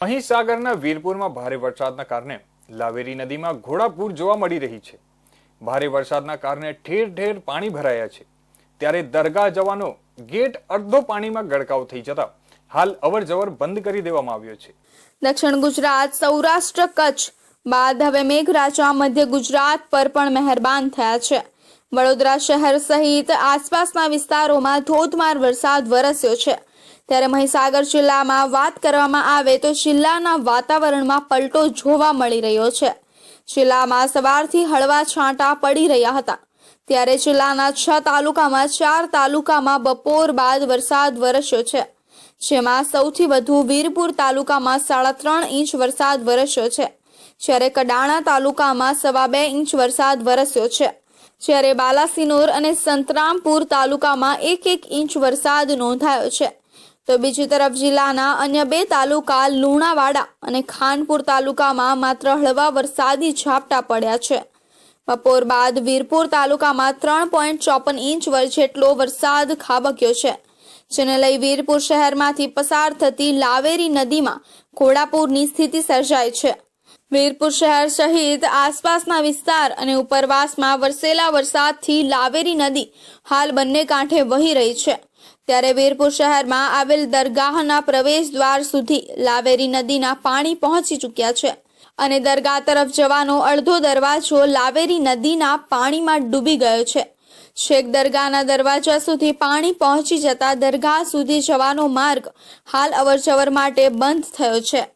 અહીં સાગરના વીરપુરમાં ભારે વરસાદના કારણે લાવેરી નદીમાં ઘોડાપૂર જોવા મળી રહી છે. ભારે વરસાદના કારણે ઠેર ઠેર પાણી ભરાયા છે. ત્યારે દરગાહ જવાનો ગેટ અડધો પાણીમાં ગડકાવ થઈ જતા હાલ અવર જવર બંધ કરી દેવામાં આવ્યો છે. દક્ષિણ ગુજરાત સૌરાષ્ટ્ર કચ્છ બાદ હવે મેઘરાજા મધ્ય ગુજરાત પર પણ મહેરબાન થયા છે. વડોદરા શહેર સહિત આસપાસના વિસ્તારોમાં ધોધમાર વરસાદ વરસ્યો છે. ત્યારે મહીસાગર જિલ્લામાં વાત કરવામાં આવે તો જિલ્લાના વાતાવરણમાં પલટો જોવા મળી રહ્યો છે. જિલ્લામાં સવારથી હળવા છાંટા પડી રહ્યા હતા. ત્યારે જિલ્લાના છ તાલુકામાં ચાર તાલુકામાં બપોર બાદ વરસાદ વરસ્યો છે. જેમાં સૌથી વધુ વીરપુર તાલુકામાં સાડા ત્રણ ઇંચ વરસાદ વરસ્યો છે. જ્યારે કડાણા તાલુકામાં સવા બે ઇંચ વરસાદ વરસ્યો છે. જ્યારે બાલાસિનોર અને સંતરામપુર તાલુકામાં એક એક ઇંચ વરસાદ નોંધાયો છે. તો બીજી તરફ જિલ્લાના અન્ય બે તાલુકા લુણાવાડા અને ખાનપુર તાલુકામાં માત્ર હળવા વરસાદી ઝાપટા પડ્યા છે. બપોર બાદ વીરપુર તાલુકામાં ત્રણ પોઈન્ટ ચોપન ઇંચ જેટલો વરસાદ ખાબક્યો છે. જેને લઈ વીરપુર શહેરમાંથી પસાર થતી લાવેરી નદીમાં ઘોડાપૂરની સ્થિતિ સર્જાઈ છે. વીરપુર શહેર સહિત આસપાસના વિસ્તાર અને ઉપરવાસમાં વરસેલા વરસાદથી લાવેરી નદી હાલ બંને કાંઠે વહી રહી છે. ત્યારે વીરપુર શહેરમાં આવેલ દરગાહના પ્રવેશ દ્વાર સુધી લાવેરી નદીના પાણી પહોંચી ચૂક્યા છે અને દરગાહ તરફ જવાનો અડધો દરવાજો લાવેરી નદીના પાણીમાં ડૂબી ગયો છે. શેખ દરગાહના દરવાજા સુધી પાણી પહોંચી જતા દરગાહ સુધી જવાનો માર્ગ હાલ અવરજવર માટે બંધ થયો છે.